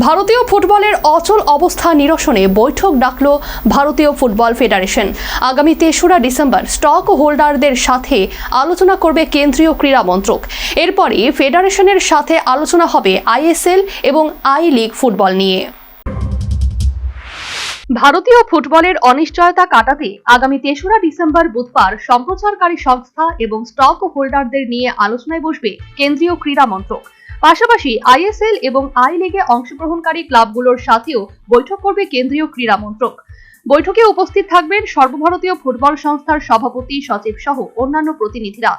ভারতীয় ফুটবলের অচল অবস্থা নিরসনে বৈঠক ডাকল ভারতীয় ফুটবল ফেডারেশন। আগামী তেসরা ডিসেম্বর স্টক হোল্ডারদের সাথে আলোচনা করবে কেন্দ্রীয় ক্রীড়া মন্ত্রক। এরপরই ফেডারেশনের সাথে আলোচনা হবে আইএসএল এবং আই লিগ ফুটবল নিয়ে। ভারতীয় ফুটবলের অনিশ্চয়তা কাটাতে আগামী তেসরা ডিসেম্বর বুধবার সম্প্রচারকারী সংস্থা এবং স্টক হোল্ডারদের নিয়ে আলোচনায় বসবে কেন্দ্রীয় ক্রীড়া মন্ত্রক। পাশাপাশি আইএসএল এবং আই লিগে অংশগ্রহণকারী ক্লাবগুলোর সাথেও বৈঠক করবে কেন্দ্রীয় ক্রীড়া মন্ত্রক। বৈঠকে উপস্থিত থাকবেন সর্বভারতীয় ফুটবল সংস্থার সভাপতি সচিব সহ অন্যান্য প্রতিনিধিরা।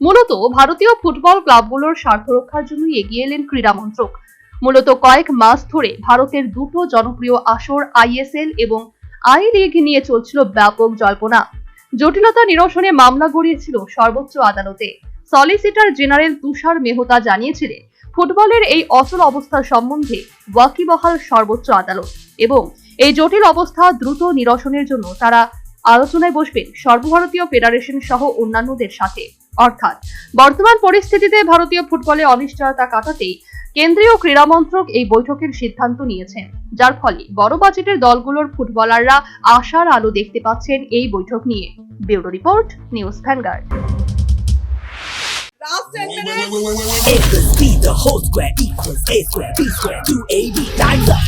মূলত ভারতীয় ফুটবল ক্লাবগুলোর স্বার্থ রক্ষার জন্য এগিয়ে এলেন ক্রীড়া মন্ত্রক। মূলত কয়েক মাস ধরে ভারতের দুটো জনপ্রিয় আসর আইএসএল এবং আই লিগ নিয়ে চলছিল ব্যাপক জল্পনা। জটিলতা নিরসনে মামলা গড়িয়েছিল সর্বোচ্চ আদালতে। সলিসিটর জেনারেল তুষার মেহতা জানিয়েছিলেন ফুটবলের এই অচল অবস্থা সম্বন্ধে ওয়াকিবহাল সর্বোচ্চ আদালত এবং এই জটিল অবস্থা দ্রুত নিরসনের জন্য তারা আলোচনায় বসবেন সর্বভারতীয় ফেডারেশন সহ অন্যান্যদের সাথে। অর্থাৎ, বর্তমান পরিস্থিতিতে ভারতীয় ফুটবলে অনিশ্চয়তা কাটাতেই কেন্দ্রীয় ক্রীড়া মন্ত্রক এই বৈঠকের সিদ্ধান্ত নিয়েছেন যার ফলে বড় বাজেটের দলগুলোর ফুটবলাররা আশার আলো দেখতে পাচ্ছেন এই বৈঠক নিয়ে। Bureau report, news vanguard. Last 10 Wait, minutes. wait, wait, wait, wait, wait. A plus B, the whole square equals A square, B square, 2AB, times up.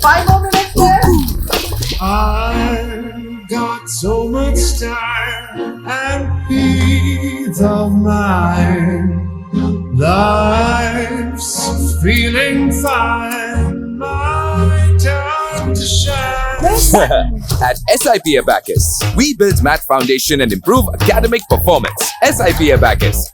Five more minutes left. I've got so much time and peace of mind. Life's feeling fine. My time to shine. At SIP Abacus, we build math foundation and improve academic performance. SIP Abacus,